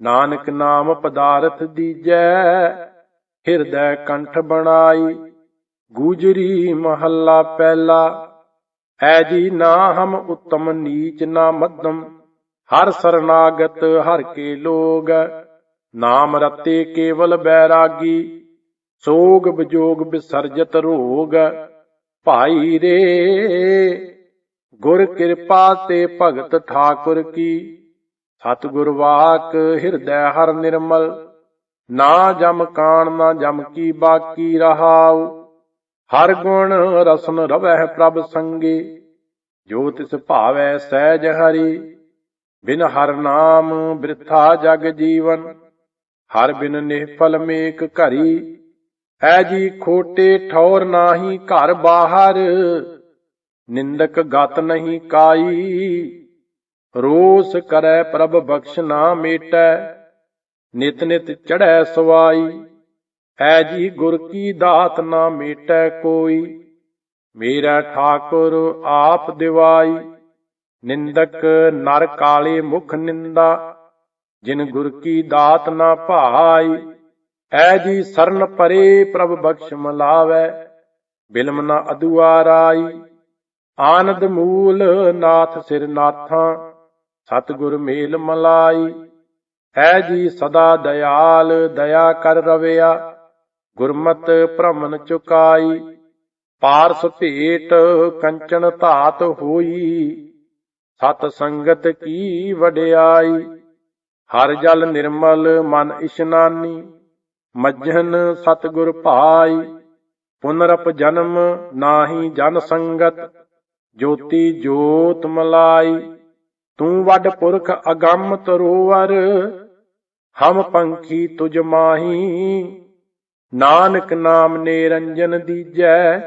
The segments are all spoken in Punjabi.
ਨਾਨਕ ਨਾਮ ਪਦਾਰਥ ਦੀਜੈ, ਹਿਰਦੈ ਕੰਠ ਬਣਾਈ, ਗੂਜਰੀ ਮਹੱਲਾ ਪਹਿਲਾ। ਐ ਜੀ ਨਾ ਹਮ ਉਤਮ ਨੀਚ ਨਾ ਮੱਧਮ, ਹਰ ਸਰਨਾਗਤ ਹਰ ਕੇ ਲੋਗ। ਨਾਮ ਰਤੇ ਕੇਵਲ ਬੈਰਾਗੀ, ਸੋਗ ਵਿਜੋਗ ਬਿਸਰਜਤ ਰੋਗ। ਭਾਈ ਰੇ, ਗੁਰ ਕਿਰਪਾ ਤੇ ਭਗਤ ਠਾਕੁਰ ਕੀ ਸਤਿਗੁਰ ਵਾਕ ਹਿਰਦੈ ਹਰ ਨਿਰਮਲ, ਨਾ ਜਮ ਕਾਣ, ਨਾ ਜਮ ਕੀ ਬਾਕੀ ਰਹਾਉ। ਹਰ ਗੁਣ ਰਸਨ ਰਵਹਿ ਪ੍ਰਭ ਸੰਗੇ, ਜੋ ਤਿਸ ਭਾਵੈ ਸਹਿਜ ਹਰੀ। ਬਿਨ ਹਰ ਨਾਮ ਬ੍ਰਿਥਾ ਜਗ ਜੀਵਨ, ਹਰ ਬਿਨ ਨਿਹਫਲ ਮੇਕ ਘਰੀ। ਐ ਜੀ ਖੋਟੇ ਠੌਰ ਨਾਹੀ ਘਰ ਬਾਹਰ, ਨਿੰਦਕ ਗਤ ਨਹੀਂ ਕਾਈ। ਰੋਸ ਕਰੈ ਪ੍ਰਭ ਬਖਸ਼ ਨਾ ਮੇਟੈ, ਨਿਤ ਨਿਤ ਚੜ੍ਹੈ ਸਵਾਈ। ਐ ਜੀ ਗੁਰ ਕੀ ਦਾਤ ਨਾ ਮੇਟੈ ਕੋਈ, ਮੇਰਾ ਠਾਕੁਰ ਆਪ ਦਿਵਾਈ। ਨਿੰਦਕ ਨਰ ਕਾਲੇ ਮੁਖ ਨਿੰਦਾ, ਜਿਨ ਗੁਰ ਕੀ ਦਾਤ ਨਾ ਭਾਈ। ਐ ਜੀ ਸਰਨ ਪਰੇ ਪ੍ਰਭ ਬਖਸ਼ ਮਲਾਵੈ, ਬਿਲਮ ਨਾ ਅਦੁਆਰਾਈ। ਆਨੰਦ ਮੂਲ ਨਾਥ ਸਿਰ ਨਾਥਾਂ ਸਤਿਗੁਰ ਮੇਲ ਮਲਾਈ, ਹੈ ਜੀ ਸਦਾ ਦਇਆਲ, ਦਇਆ ਕਰ ਰਵਿਆ, ਗੁਰਮਤ ਭ੍ਰਮਨ ਚੁਕਾਈ, ਪਾਰਸ ਭੇਟ ਕੰਚਨ ਧਾਤ ਹੋਈ, ਸਤ ਸੰਗਤ ਕੀ ਵਡਿਆਈ, ਹਰ ਜਲ ਨਿਰਮਲ ਮਨ ਇਸ਼ਨਾਨੀ, ਮੱਝਨ ਸਤਿਗੁਰ ਭਾਈ, ਪੁਨਰਪ ਜਨਮ ਨਾਹੀ ਜਨ ਸੰਗਤ, ਜੋਤੀ ਜੋਤ ਮਲਾਈ। ਤੂੰ ਵੱਡ ਪੁਰਖ ਅਗੰਮ ਤਰੋਵਰ, ਹਮ ਪੰਖੀ ਤੁਜ ਮਾਹੀ। ਨਾਨਕ ਨਾਮ ਨਿਰੰਜਨ ਦੀਜੈ,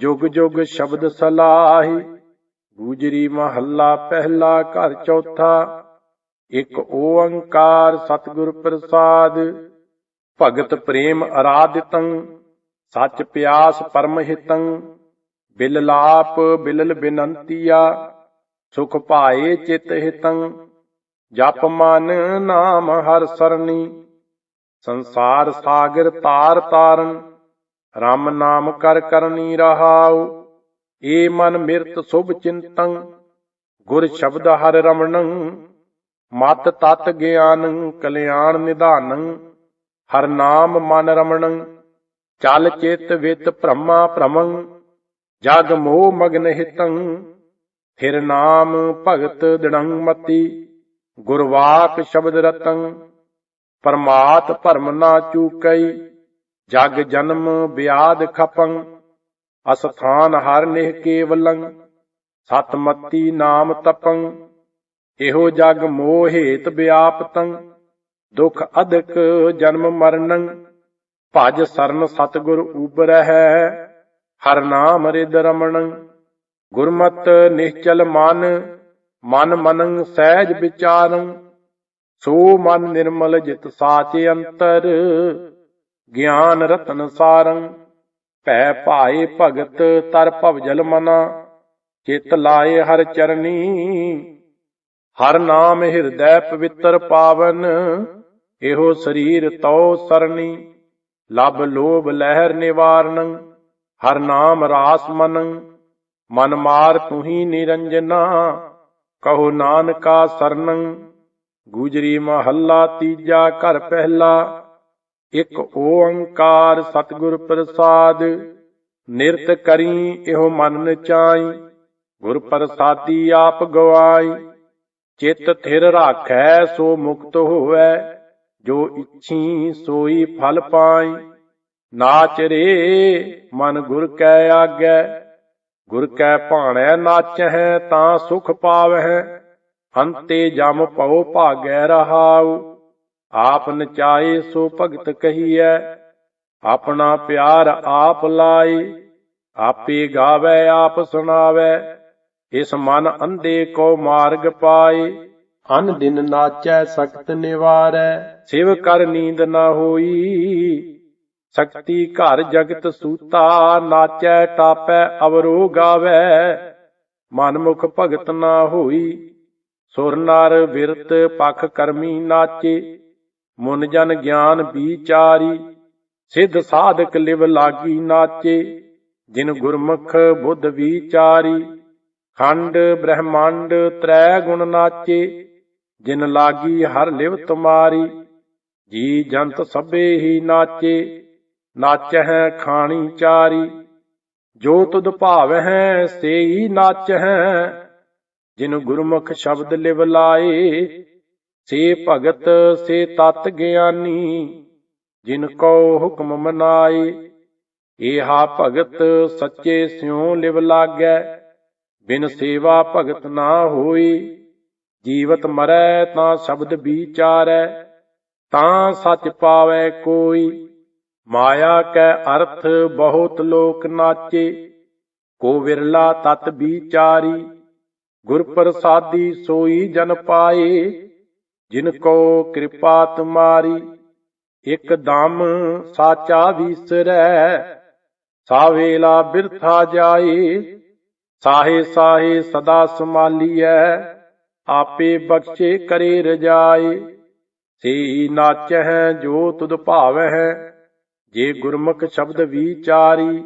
ਜੁਗ ਜੁਗ ਸ਼ਬਦ ਸਲਾਹੀ। ਗੂਜਰੀ ਮਹੱਲਾ ਪਹਿਲਾ ਘਰ ਚੌਥਾ, ਇੱਕ ਓੰਕਾਰ ਸਤਿਗੁਰ ਪ੍ਰਸਾਦ। ਭਗਤ ਪ੍ਰੇਮ ਅਰਾਧਿਤੰ, ਸੱਚ ਪਿਆਸ ਪਰਮ ਹਿਤੰ। ਬਿਲ ਲਾਪ ਬਿਲਲ ਬਿਨੰਤੀਆ ਸੁਖ ਭਾਏ ਚਿਤ ਹਿਤੰ, ਜਪ ਮਨ ਨਾਮ ਹਰ ਸਰਣੀ। ਸੰਸਾਰ ਸਾਗਰ ਤਾਰ ਤਾਰਨ RAM ਨਾਮ ਕਰ ਕਰਨੀ ਰਹਾਉ। ਏ ਮਨ ਮਿਰਤ ਸੁਭ ਚਿੰਤੰ, ਗੁਰ ਸ਼ਬਦ ਹਰ ਰਮਣੰ। ਮਤ ਤਤ ਗਿਆਨੰ ਕਲਿਆਣ ਨਿਧਾਨੰ, ਹਰ ਨਾਮ ਮਨ ਰਮਣੰ। ਚਲ ਚਿਤ ਵਿਤ ਭ੍ਰਮਾ ਭ੍ਰਮੰ, ਜਗ ਮੋਹ ਮਗਨ ਹਿਤੰ। ਫਿਰ ਨਾਮ ਭਗਤ ਦਿੜੰ ਮਤੀ ਗੁਰਵਾਕ ਸ਼ਬਦ ਰਤੰ, ਪਰਮਾਤ ਭਰਮ ਨਾ ਚੂਕਈ, ਜਗ ਜਨਮ ਬਿਆਦ ਖਪੰ, ਅਸਥਾਨ ਹਰ ਨਿਹ ਕੇਵਲੰ, ਸਤਮਤੀ ਨਾਮ ਤਪੰ, ਇਹੋ ਜਗ ਮੋਹ ਹੇਤ ਵਿਆਪਤੰ ਦੁਖ ਅਧਿਕ ਜਨਮ ਮਰਨੰ, ਭਜ ਸਰਨ ਸਤਗੁਰ ਉਬਰਹਿ, ਹਰ ਨਾਮ ਰਿਦ ਰਮਣੰ। ਗੁਰਮਤ ਨਿਸ਼ਚਲ ਮਨ ਮਨ ਮਨੰ ਸਹਿਜ ਵਿਚਾਰੰ, ਸੋ ਮਨ ਨਿਰਮਲ ਜਿਤ ਸਾਚੇ ਅੰਤਰ, ਗਿਆਨ ਰਤਨ ਸਾਰੰ, ਭੈ ਭਾਏ ਭਗਤ ਤਰ ਭਵ ਜਲ ਮਨਾ, ਚਿਤ ਲਾਏ ਹਰ ਚਰਨੀ, ਹਰ ਨਾਮ ਹਿਰਦੈ ਪਵਿੱਤਰ ਪਾਵਨ, ਇਹੋ ਸਰੀਰ ਤਉ ਸਰਣੀ ਲਬ ਲੋਭ ਲਹਿਰ ਨਿਵਾਰਨ, ਹਰ ਨਾਮ ਰਾਸ ਮਨੰ ਮਨ ਮਾਰ ਤੁਹੀ ਨਿਰੰਜਨਾ, ਕਹੋ ਨਾਨਕਾ ਸਰਣੰ ਗੁਜਰੀ ਮਹੱਲਾ ਤੀਜਾ ਘਰ ਪਹਿਲਾ, ਇੱਕ ਓੰਕਾਰ ਸਤਿਗੁਰ ਪ੍ਰਸਾਦ, ਨਿਰਤ ਕਰੀ ਇਹੋ ਮਨ ਨਚਾਈ, ਗੁਰ ਪ੍ਰਸਾਦੀ ਆਪ ਗਵਾਈ, ਚਿਤ ਥਿਰ ਰਾਖੈ ਸੋ ਮੁਕਤ ਹੋਵੈ, ਜੋ ਇੱਛੀ ਸੋਈ ਫਲ ਪਾਈ, ਨਾਚ ਰੇ ਮਨ ਗੁਰ ਕੈ ਆਗੈ ਗੁਰ ਕੈ ਭਾਣੈ ਨਾਚਹਿ ਤਾਂ ਸੁਖ ਪਾਵਹਿ ਅੰਤੇ ਜਮ ਭਉ ਭਾਗੈ ਰਹਾਉ। ਆਪ ਨਚਾਏ ਸੋ ਭਗਤ ਕਹੀਐ ਆਪਣਾ ਪਿਆਰ ਆਪ ਲਾਈ ਆਪੇ ਗਾਵੇ ਆਪ ਸੁਣਾਵੇ ਇਸ ਮਨ ਅੰਧੇ ਕੋ ਮਾਰਗ ਪਾਏ। ਅਨ ਦਿਨ ਨਾਚੈ ਸਖਤ ਨਿਵਾਰੈ। ਸਿਵ ਕਰ ਨੀਂਦ ਨਾ ਹੋਈ ਸ਼ਕਤੀ ਘਰ ਜਗਤ ਸੂਤਾ, ਨਾਚੈ ਟਾਪੈ ਅਵਰੋ ਗਾਵੇ। ਮਨ ਮੁਖ ਭਗਤ ਨਾ ਹੋਈ, ਸੁਰ ਨਰ ਵਿਰਤ ਪਖ ਕਰਮੀ ਨਾਚੇ। ਮੁਨ ਜਨ ਗਿਆਨ ਵਿਚਾਰੀ, ਸਿੱਧ ਸਾਧਕ ਲਿਵ ਲਾਗੀ ਨਾਚੇ। ਜਿਨ ਗੁਰਮੁਖ ਬੁੱਧ ਵਿਚਾਰੀ, ਖੰਡ ਬ੍ਰਹਮੰਡ ਤ੍ਰੈ ਗੁਣ ਨਾਚੇ। ਜਿਨ ਲਾਗੀ ਹਰ ਲਿਵ ਤੁਮਾਰੀ, ਜੀ ਜੰਤ ਸਭੇ ਹੀ ਨਾਚੇ। ਨਾਚਹਿ ਖਾਣੀ ਚਾਰੀ, ਜੋ ਤੁਧ ਭਾਵਹਿ ਸੇਈ ਨਾਚਹਿ। ਜਿਨ ਗੁਰਮੁਖ ਸ਼ਬਦ ਲਿਵ ਲਾਏ, ਸੇ ਭਗਤ ਸੇ ਤਤ ਗਿਆਨੀ। ਜਿਨ ਕੋ ਹੁਕਮ ਮਨਾਏ, ਏਹਾ ਭਗਤ ਸੱਚੇ ਸਿਉ ਲਿਵ ਲਾਗੈ। ਬਿਨ ਸੇਵਾ ਭਗਤ ਨਾ ਹੋਈ ਜੀਵਤ ਮਰੈ ਤਾਂ ਸ਼ਬਦ ਵਿਚਾਰੈ। ਤਾਂ ਸੱਚ ਪਾਵੈ ਕੋਈ ਮਾਇਆ ਕੈ ਅਰਥ ਬਹੁਤ ਲੋਕ ਨਾਚੇ, ਕੋ ਵਿਰਲਾ ਤਤ ਵਿਚਾਰੀ, ਗੁਰ ਪ੍ਰਸਾਦੀ ਸੋਈ ਜਨ ਪਾਏ, ਜਿਨ ਕੋ ਕਿਰਪਾ ਤੁਮਾਰੀ, ਇਕ ਦਮ ਸਾਚਾ ਵਿਸਰੈ ਸਾਵੇਲਾ ਬਿਰਥਾ ਜਾਏ, ਸਾਹੇ ਸਾਹੇ ਸਦਾ ਸੰਭਾਲੀਐ, ਆਪੇ ਬਖਸ਼ੇ ਕਰੇ ਰਜਾਏ ਸੇ ਨਾਚਹਿ ਜੋ ਤੁਧ ਭਾਵਹਿ ਜੇ ਗੁਰਮੁਖ ਸ਼ਬਦ ਵਿਚਾਰੀ,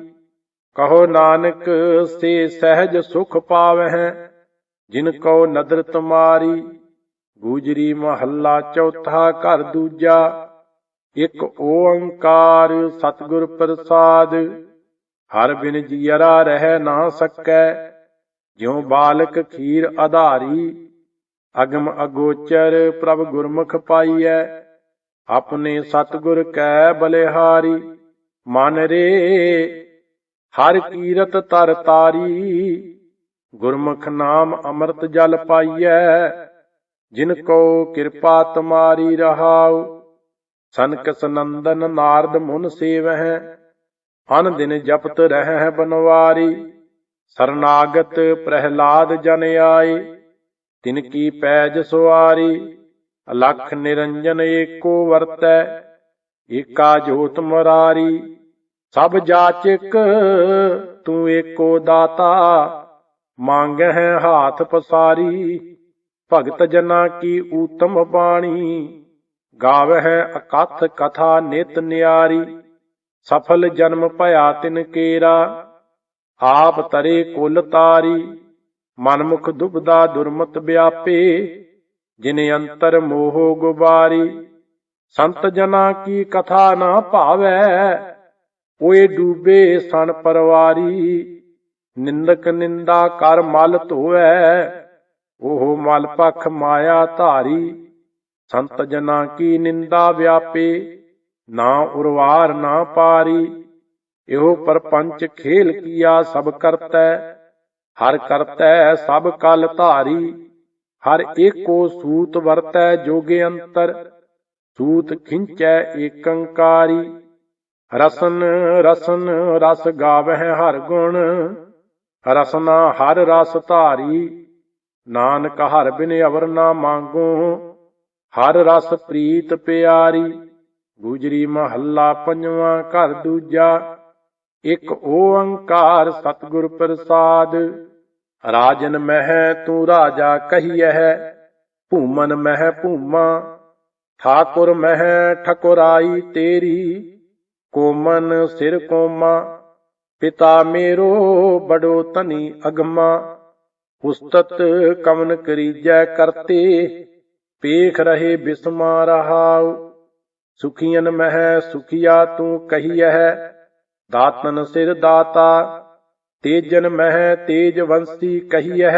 ਕਹੋ ਨਾਨਕ ਸੇ ਸਹਿਜ ਸੁਖ ਪਾਵਹਿ, ਜਿਨ ਕੋ ਨਦਰ ਤੁਮਾਰੀ ਗੂਜਰੀ ਮਹੱਲਾ ਚੌਥਾ ਘਰ ਦੂਜਾ, ਇੱਕ ਓੰਕਾਰ ਸਤਿਗੁਰ ਪ੍ਰਸਾਦ, ਹਰ ਬਿਨ ਜੀਅਰਾ ਰਹਿ ਨਾ ਸਕੈ, ਜਿਉ ਬਾਲਕ ਖੀਰ ਆਧਾਰੀ ਅਗਮ ਅਗੋਚਰ ਪ੍ਰਭ ਗੁਰਮੁਖ ਪਾਈਐ। ਆਪਣੇ ਸਤਿਗੁਰ ਕੈ ਬਲਿਹਾਰੀ, ਮਨ ਰੇ, ਹਰ ਕੀਰਤ ਤਰ ਤਾਰੀ। ਗੁਰਮੁਖ ਨਾਮ ਅੰਮ੍ਰਿਤ ਜਲ ਪਾਈਐ, ਜਿਨ ਕੋ ਕਿਰਪਾ ਤੁਮਾਰੀ ਰਹਾਉ। ਸਨਕ ਸਨੰਦਨ ਨਾਰਦ ਮੁਨ ਸੇਵਹਿ, ਅਨ ਦਿਨ ਜਪਤ ਰਹਿ ਬਨਵਾਰੀ। ਸਰਨਾਗਤ ਪ੍ਰਹਿਲਾਦ ਜਨ ਆਏ, ਤਿਨ ਕੀ ਪੈਜ ਸੁਆਰੀ। ਅਲਖ ਨਿਰੰਜਨ ਏਕੋ ਵਰਤੈ, ਏਕਾ ਜੋਤ ਮਰਾਰੀ, ਸਭ ਜਾਚਕ, ਤੂੰ ਏਕੋ ਦਾਤਾ, ਮੰਗਹਿ ਹਾਥ ਪਸਾਰੀ, ਭਗਤ ਜਨਾ ਕੀ ਊਤਮ ਬਾਣੀ, ਗਾਵਹਿ ਅਕਥ ਕਥਾ ਨਿਤ ਨਿਆਰੀ, ਸਫਲ ਜਨਮ ਭਇਆ ਤਿਨ ਕੇਰਾ, ਆਪ ਤਰੇ ਕੁਲ ਤਾਰੀ, ਮਨਮੁਖ ਦੁਬਦਾ ਦੁਰਮਤ ਵਿਆਪੇ ਜਿਨ ਅੰਤਰ ਮੋਹ ਗੁਬਾਰੀ, ਸੰਤ ਜਨਾ ਕੀ ਕਥਾ ਨਾ ਭਾਵੈ ਓਏ ਡੂਬੇ ਸਣ ਪਰਵਾਰੀ, ਨਿੰਦਕ ਨਿੰਦਾ ਕਰ ਮਲ ਧੋਵੈ। ਉਹ ਮਲ ਪਖ ਮਾਇਆ ਧਾਰੀ, ਸੰਤ ਜਨਾ ਕੀ ਨਿੰਦਾ ਵਿਆਪੇ, ਨਾ ਉਰਵਾਰ ਨਾ ਪਾਰੀ। ਇਹੋ ਪਰਪੰਚ ਖੇਲ ਕੀਆ ਸਭ ਕਰਤੈ, ਹਰ ਕਰਤੈ ਸਭ ਕਲ ਧਾਰੀ। ਹਰ ਏਕੋ ਸੂਤ ਵਰਤੈ ਜੋਗੇ ਅੰਤਰ, ਸੂਤ ਖਿੰਚੈ ਏਕੰਕਾਰੀ। ਰਸਨ ਰਸਨ ਰਸ ਗਾਵਹਿ ਹਰ ਗੁਣ, ਰਸਨਾ ਹਰ ਰਸ ਧਾਰੀ। ਨਾਨਕ ਹਰ ਬਿਨ ਅਵਰ ਨਾ ਮੰਗੋ, ਹਰ ਰਸ ਪ੍ਰੀਤ ਪਿਆਰੀ। ਗੁਜਰੀ ਮਹੱਲਾ ਪੰਜਵਾਂ ਘਰ ਦੂਜਾ, ਇੱਕ ਓੰਕਾਰ ਸਤਿਗੁਰ ਪ੍ਰਸਾਦ। ਰਾਜਨ ਮਹਿ ਤੂੰ ਰਾਜਾ ਕਹੀਐ, ਭੂਮਨ ਮਹਿ ਭੂਮਾ, ਠਾਕੁਰ ਮਹਿ ਠਕੁਰਾਈ ਤੇਰੀ, ਕੋਮਨ ਸਿਰ ਕੋਮਾ, ਪਿਤਾ ਮੇਰੋ ਬੜੋ ਤਨੀ ਅਗਮਾ ਉਸਤਤ ਕਮਨ ਕਰੀਜੈ ਕਰਤੇ, ਪੇਖ ਰਹੇ ਬਿਸਮਾ ਰਹਾਉ ਸੁਖੀਨ ਮਹਿ ਸੁਖਿਆ ਤੂੰ ਕਹੀਐ, ਦਾਤਨ ਸਿਰ ਦਾਤਾ ਤੇਜਨ ਮਹਿ ਤੇਜ ਵੰਸੀ ਕਹੀਐ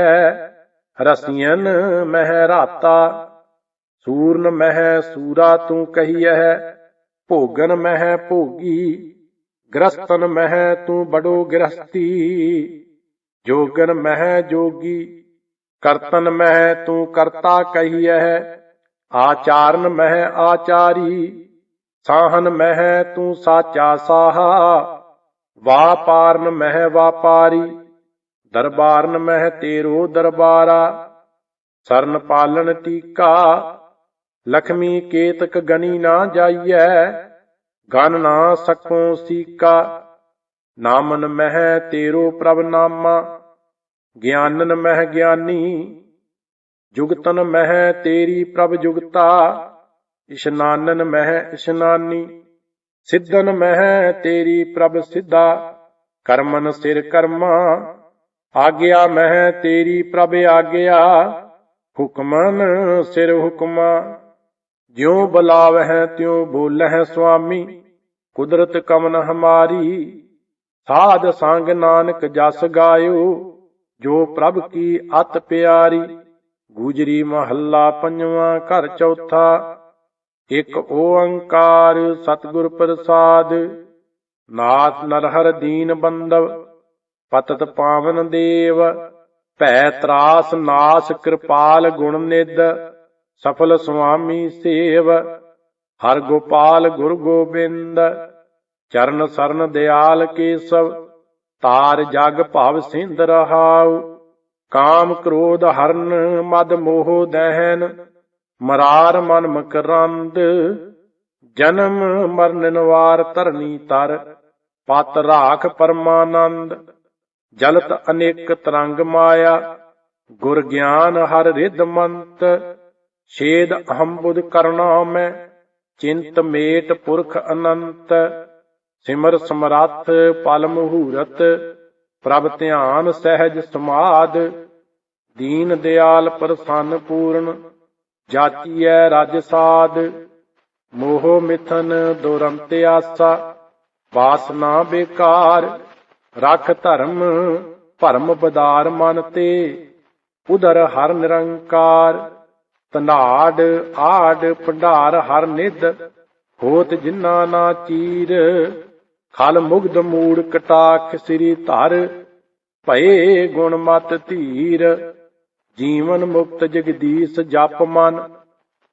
ਰਸੀਨ ਮਹਿ ਰਾਤਾ। ਸੂਰਨ ਮਹਿ ਸੂਰਾ ਤੂੰ ਕਹੀਐ ਭੋਗਨ ਮਹਿ ਭੋਗੀ। ਗ੍ਰਸਤਨ ਮਹਿ ਤੂੰ ਬੜੋ ਗ੍ਰਸਤੀ। ਜੋਗਨ ਮਹਿ ਜੋਗੀ, ਕਰਤਨ ਮਹਿ ਤੂੰ ਕਰਤਾ ਕਹੀਐ ਆਚਾਰਨ ਮਹਿ ਆਚਾਰੀ, ਸਾਹਨ ਮਹਿ ਤੂੰ ਸਾਚਾ ਸਾਹਾ। ਵਾਪਾਰਨ ਮਹਿ ਵਾਪਾਰੀ, ਦਰਬਾਰਨ ਮਹਿ ਤੇਰੋ ਦਰਬਾਰਾ, ਸਰਨ ਪਾਲਣ ਟੀਕਾ, ਲਖਮੀ ਕੇਤਕ ਗਨੀ ਨਾ ਜਾਈਐ, ਗਨ ਨਾ ਸਕੋ ਸੀਕਾ, ਨਾਮਨ ਮਹਿ ਤੇਰੋ ਪ੍ਰਭ ਨਾਮਾ, ਗਿਆਨਨ ਮਹਿ ਗਿਆਨੀ, ਜੁਗਤਨ ਮਹਿ ਤੇਰੀ ਪ੍ਰਭ ਜੁਗਤਾ, ਇਸ਼ਨਾਨਨ ਮਹਿ ਇਸ਼ਨਾਨੀ। ਸਿੱਧਨ ਮਹਿ ਤੇਰੀ ਪ੍ਰਭ ਸਿੱਧਾ, ਕਰਮਨ ਸਿਰ ਕਰਮਾ। ਆਗਿਆ ਮਹਿ ਤੇਰੀ ਪ੍ਰਭ ਆਗਿਆ, ਹੁਕਮਨ ਸਿਰ ਹੁਕਮਾ। ਜਿਉ ਬੁਲਾਵਹਿ ਤਿਉ ਬੋਲਹਿ ਸੁਆਮੀ, ਕੁਦਰਤ ਕਮਨ ਹਮਾਰੀ। ਸਾਧ ਸੰਗ ਨਾਨਕ ਜਸ ਗਾਇਓ, ਜੋ ਪ੍ਰਭ ਕੀ ਅਤ ਪਿਆਰੀ। ਗੁਜਰੀ ਮਹੱਲਾ ਪੰਜਵਾਂ ਘਰ ਚੌਥਾ। ਇਕ ਓੰਕਾਰ ਸਤਿਗੁਰ ਪ੍ਰਸਾਦ, ਨਾਥ ਨਰਹਰ ਦੀਨ ਬੰਦਵ ਪਤਤ ਪਾਵਨ ਦੇਵ, ਭੈ ਤਰਾਸ ਨਾਸ ਕਿਰਪਾਲ ਗੁਣ ਨਿਦ ਸਫਲ ਸੁਆਮੀ ਸੇਵ, ਹਰ ਗੋਪਾਲ ਗੁਰ ਗੋਬਿੰਦ, ਚਰਨ ਸਰਨ ਦਿਆਲ ਕੇਸਵ, ਤਾਰ ਜਗ ਭਵ ਸਿੰਧ ਰਹਾਉ, ਕਾਮ ਕ੍ਰੋਧ ਹਰਨ ਮਦ ਮੋਹ ਦਹਿਨ ਮਰਾਰ ਮਨ ਮਕਰੰਦ, ਜਨਮ ਮਰਨ ਨਵਾਰ ਧਰਨੀ ਤਰ, ਪਤ ਰਾਖ ਪਰਮਾਨੰਦ, ਜਲਤ ਅਨੇਕ ਤਰੰਗ ਮਾਇਆ, ਗੁਰ ਗਿਆਨ ਹਰ ਰਿਧ ਮੰਤ, ਛੇਦ ਅਹੰ ਕਰਨਾ ਮੈਂ, ਚਿੰਤ ਮੇਟ ਪੁਰਖ ਅਨੰਤ, ਸਿਮਰ ਸਮਰੱਥ ਪਲ ਮਹੂਰਤ, ਪ੍ਰਭ ਧਿਆਨ ਸਹਿਜ ਸਮਾਦ, ਦੀਨ ਦਿਆਲ ਪ੍ਰਸੰਨ ਪੂਰਨ ਜਾਚੀਐ ਰਜ ਸਾਧ, ਮੋਹ ਮਿਥਨ ਦੁਰੰਤ ਆਸਾ ਵਾਸਨਾ ਬੇਕਾਰ, ਰਖ ਧਰਮ, ਭਰਮ ਬਦਾਰ ਮਨ ਤੇ ਉਦਰ ਹਰ ਨਿਰੰਕਾਰ, ਤਨਾੜ ਆੜ ਭੰਡਾਰ ਹਰ ਨਿਦ ਹੋਤ ਜਿਨਾ ਨਾ ਚੀਰ, ਖਲ ਮੁਗਧ ਮੂੜ ਕਟਾਖ ਸ੍ਰੀ ਧਰ, ਭਏ ਗੁਣ ਮਤ ਧੀਰ ਜੀਵਨ ਮੁਕਤ ਜਗਦੀਸ਼ ਜਪ ਮਨ,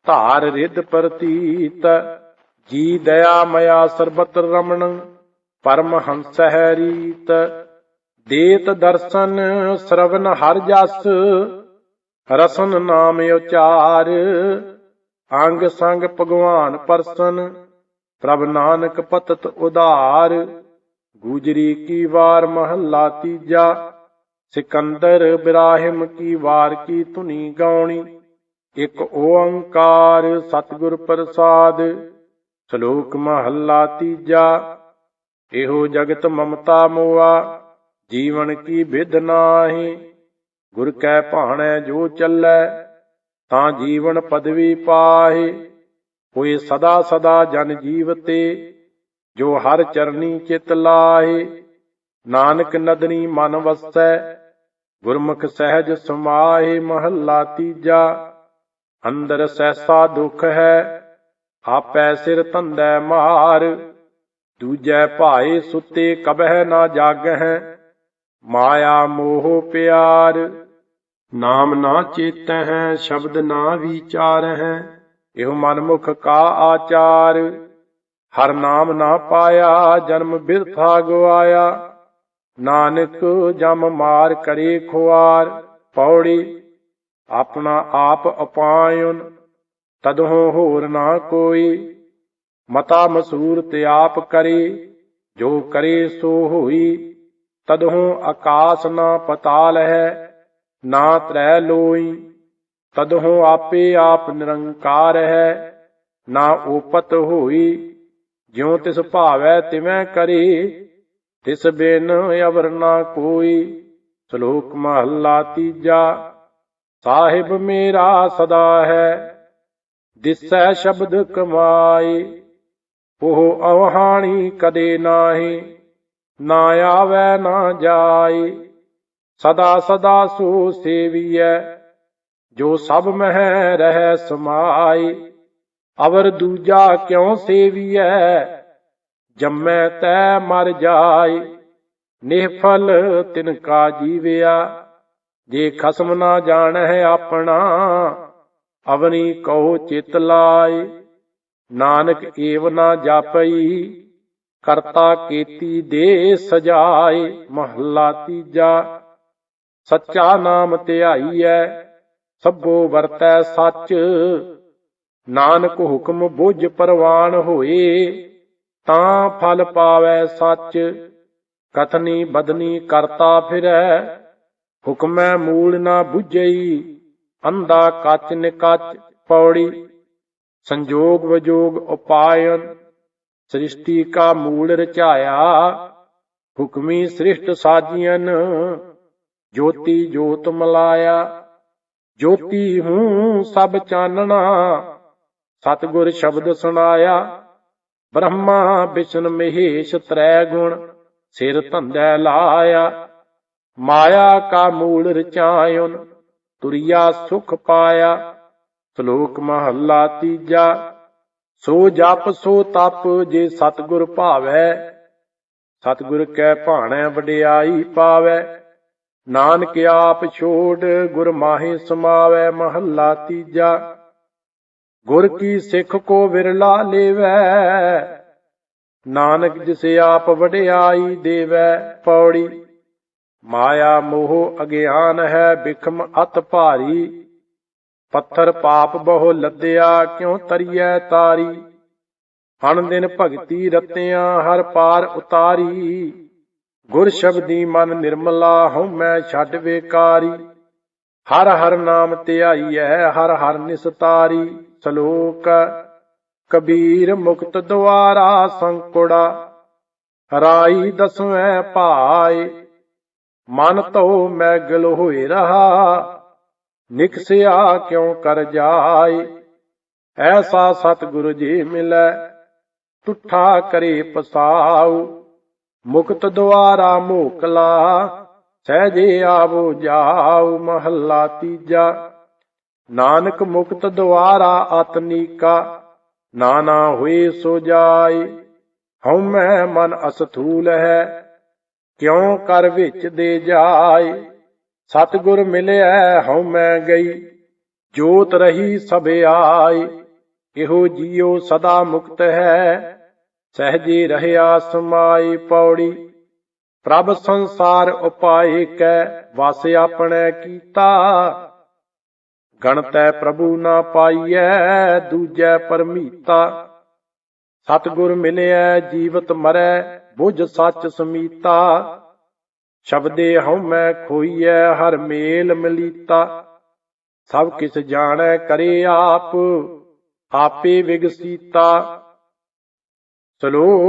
ਧਾਰ ਰਿੱਧ ਪ੍ਰਤੀਤ। ਜੀ ਦਇਆ ਮਇਆ ਸਰਬਤ ਰਮਣ, ਪਰਮ ਹੰਸ ਹੈ ਰੀਤ। ਦੇਤ ਦਰਸ਼ਨ ਸਰਵਨ ਹਰ ਜਸ, ਰਸਨ ਨਾਮ ਉਚਾਰ। ਅੰਗ ਸੰਗ ਭਗਵਾਨ ਪਰਸਨ, ਪ੍ਰਭ ਨਾਨਕ ਪਤਤ ਉਧਾਰ। ਗੁਜਰੀ ਕੀ ਵਾਰ ਮਹੱਲਾ ਤੀਜਾ ਸਿਕੰਦਰ ਇਬਰਾਹਿਮ ਕੀ ਵਾਰ ਕੀ ਧੁਨੀ ਗਾਉਣੀ, ਇੱਕ ਓੰਕਾਰ ਸਤਿਗੁਰ ਪ੍ਰਸਾਦ, ਸ਼ਲੋਕ ਮਹੱਲਾ ਤੀਜਾ, ਇਹੋ ਜਗਤ ਮਮਤਾ ਮੋਆ, ਜੀਵਨ ਕੀ ਵਿਧ ਨਾਹੀ, ਗੁਰ ਕੈ ਭਾਣੈ ਜੋ ਚੱਲੈ, ਤਾਂ ਜੀਵਨ ਪਦਵੀ ਪਾਹੇ, ਹੋਏ ਸਦਾ ਸਦਾ ਜਨ ਜੀਵਤੇ, ਜੋ ਹਰ ਚਰਨੀ ਚਿਤ ਲਾਹੇ ਨਾਨਕ ਨਦਨੀ ਮਨ ਵਸੈ, ਗੁਰਮੁਖ ਸਹਿਜ ਸਮਾਏ ਮਹੱਲਾ ਤੀਜਾ। ਅੰਦਰ ਸਹਿਸਾ ਦੁਖ ਹੈ, ਆਪੈ ਸਿਰ ਧੰਦੈ ਮਾਰ। ਦੂਜੈ ਭਾਏ ਸੁਤੇ ਕਬਹਿ ਨਾ ਜਾਗਹਿ, ਮਾਇਆ ਮੋਹ ਪਿਆਰ। ਨਾਮ ਨਾ ਚੇਤਹਿ, ਸ਼ਬਦ ਨਾ ਵਿਚਾਰਹਿ, ਇਹੋ ਮਨਮੁਖ ਕਾ ਆਚਾਰ। ਹਰ ਨਾਮ ਨਾ ਪਾਇਆ, ਜਨਮ ਬਿਰਥਾ ਗਵਾਇਆ। ਨਾਨਕ ਜਮ ਮਾਰ ਕਰੇ ਖੁਆਰ, ਪੌੜੀ ਆਪਣਾ ਆਪ ਅਪਾਇਨ ਤਦਹੁ ਹੋਰ ਨਾ ਕੋਈ। ਮਤਾ ਮਸੂਰ ਤੇ ਆਪ ਕਰੇ, ਜੋ ਕਰੇ ਸੋ ਹੋਈ। ਤਦਹੋ ਆਕਾਸ ਨਾ ਪਤਾਲ ਹੈ, ਨਾ ਤ੍ਰੈ ਲੋਈ। ਤਦਹੁ ਆਪੇ ਆਪ ਨਿਰੰਕਾਰ ਹੈ, ਨਾ ਉਪਤ ਹੋਈ। ਜਿਉ ਤਿਸ ਭਾਵੈ ਤਿਵੈ ਕਰੇ ਤਿਸ ਬਿਨ ਅਵਰ ਨਾ ਕੋਈ, ਸ਼ਲੋਕ ਮਹੱਲਾ ਤੀਜਾ। ਸਾਹਿਬ ਮੇਰਾ ਸਦਾ ਹੈ, ਦਿਸੈ ਸ਼ਬਦ ਕਮਾਈ ਉਹ ਅਵਹਾਣੀ ਕਦੇ ਨਾਹੀ, ਨਾ ਆਵੈ, ਨਾ ਜਾਈ ਸਦਾ ਸਦਾ ਸੋ ਸੇਵੀਐ, ਜੋ ਸਭ ਮਹਿ ਰਹਿ ਸਮਾਈ ਅਵਰ ਦੂਜਾ ਕਿਉ ਸੇਵੀਐ? ਜੰਮੈ ਤੈ ਮਰ ਜਾਏ ਨਿਹਫਲ ਤਿਨ ਕਾ ਜੀਵਿਆ। ਜੇ ਖਸਮ ਨਾ ਜਾਣੈ ਆਪਣਾ, ਅਵਨੀ ਕਹੋ ਚਿਤ ਲਾਏ। ਨਾਨਕ ਏਵ ਨਾ ਜਾਪਈ, ਕਰਤਾ ਕੀਤੀ ਦੇ ਸਜਾਏ, ਮਹੱਲਾ ਤੀਜਾ। ਸੱਚਾ ਨਾਮ ਧਿਆਈਐ, ਸਭੋ ਵਰਤੈ ਸੱਚ। ਨਾਨਕ ਹੁਕਮ ਬੁਝ ਪਰਵਾਨ ਹੋਏ ਤਾਂ ਫਲ ਪਾਵੈ ਸੱਚ, ਕਥਨੀ ਬਦਨੀ ਕਰਤਾ ਫਿਰੈ। ਹੁਕਮੈ ਮੂਲ ਨਾ 부ਝਈ ਅੰਧਾ ਕੱਚ ਨਿਕਚ ਪੌੜੀ। ਸੰਜੋਗ ਵਿਜੋਗ ਉਪਾਇਨ, ਸ੍ਰਿਸ਼ਟੀ ਕਾ ਮੂਲ ਰਚਾਇਆ। ਹੁਕਮੀ ਸ੍ਰਿਸ਼ਟ ਸਾਜੀਨ ਜੋਤੀ ਜੋਤ ਮਲਾਇਆ। ਜੋਤੀ ਹੂੰ ਸਭ ਚਾਨਣਾ, ਸਤਿਗੁਰ ਸ਼ਬਦ ਸੁਣਾਇਆ। ਬ੍ਰਹਮਾ ਵਿਸ਼ਨ ਮਹੇਸ਼ ਤ੍ਰੈ ਗੁਣ, ਸਿਰ ਧੰਦੈ ਲਾਇਆ। ਮਾਇਆ ਕਾ ਮੂਲ ਰਚਾਇਨ ਤੁਰਿਆ ਸੁਖ ਪਾਇਆ। ਸ਼ਲੋਕ ਮਹੱਲਾ ਤੀਜਾ, ਸੋ ਜਪ ਸੋ ਤਪ ਜੇ ਸਤਿਗੁਰ ਭਾਵੈ। ਸਤਿਗੁਰ ਕੈ ਭਾਣੈ ਵਡਿਆਈ ਪਾਵੈ। ਨਾਨਕ ਆਪ ਛੋੜ ਗੁਰ ਮਾਹੇ ਸਮਾਵੈ। ਮਹੱਲਾ ਤੀਜਾ ਗੁਰ ਕੀ ਸਿੱਖ ਕੋ ਵਿਰਲਾ ਲੇਵੈ, ਨਾਨਕ ਜਿਸ ਆਪ ਵਡਿਆਈ ਦੇਵੈ ਪੌੜੀ। ਮਾਇਆ ਮੋਹ ਅਗਿਆਨ ਹੈ, ਬਿਖਮ ਅਤ ਭਾਰੀ। ਪੱਥਰ ਪਾਪ ਬਹੁ ਲੱਦਿਆ, ਕਿਉ ਤਰੀਐ ਤਾਰੀ? ਹਣ ਦਿਨ ਭਗਤੀ ਰਤਿਆਂ, ਹਰ ਪਾਰ ਉਤਾਰੀ। ਗੁਰ ਸ਼ਬਦੀ ਮਨ ਨਿਰਮਲਾ, ਹਉ ਮੈਂ ਛੱਡ ਵੇਕਾਰੀ। ਹਰ ਹਰ ਨਾਮ ਧਿਆਈਐ, ਹਰ ਹਰ ਨਿਸਤਾਰੀ। ਸ਼ਲੋਕ ਕਬੀਰ ਮੁਕਤ ਦੁਆਰਾ ਸੰਕੁੜਾ, ਰਾਈ ਦਸਵੇਂ ਭਾਏ। ਮਨ ਤੋ ਮੈਗਲ ਹੋਏ ਰਹਾ, ਨਿਕਸਿਆ ਕਿਉ ਕਰ ਜਾਏ। ਐਸਾ ਸਤਿਗੁਰੂ ਜੀ ਮਿਲੈ ਤੁਠਾ ਕਰੇ ਪਸਾਉ। ਮੁਕਤ ਦੁਆਰਾ ਮੋਕਲਾ, ਸਹਜੇ ਆਵੋ ਜਾਉ। ਮਹੱਲਾ ਤੀਜਾ। ਨਾਨਕ ਮੁਕਤ ਦੁਆਰਾ ਆਤਨੀਕਾ ਨਾਨਾ ਹੋਏ ਸੋ ਜਾਏ। ਹਉਮੈ ਮਨ ਅਸਥੂਲ ਹੈ, ਕਿਉ ਕਰ ਵਿੱਚ ਦੇ ਜਾਏ। ਸਤਿਗੁਰ ਮਿਲਿਆ ਹਉ ਮੈਂ ਗਈ, ਜੋਤ ਰਹੀ ਸਭ ਆਈ ਇਹੋ ਜੀਉ ਸਦਾ ਮੁਕਤ ਹੈ, ਸਹਜੇ ਰਹਿਆ ਸਮਾਈ ਪੌੜੀ। ਪ੍ਰਭ ਸੰਸਾਰ ਉਪਾਏ ਕੈ, ਵਸ ਆਪਣੇ ਕੀਤਾ ਗਣਤੈ ਪ੍ਰਭੂ ਨਾ ਪਾਈਐ, ਦੂਜੈ ਪਰਮੀਤਾ। ਸਤਿਗੁਰ ਮਿਲਿਆ ਜੀਵਤ ਮਰੈ, ਬੁਝ ਸੱਚ ਸਮੀਤਾ। ਸ਼ਬਦੇ ਹਉ ਮੈਂ ਖੋਈਐ, ਹਰ ਮੇਲ ਮਲੀਤਾ। ਸਭ ਕਿਸ ਜਾਣੈ, ਕਰੇ ਆਪ, ਆਪੇ ਵਿਗਸੀਤਾ। ਸ਼ਲੋਕ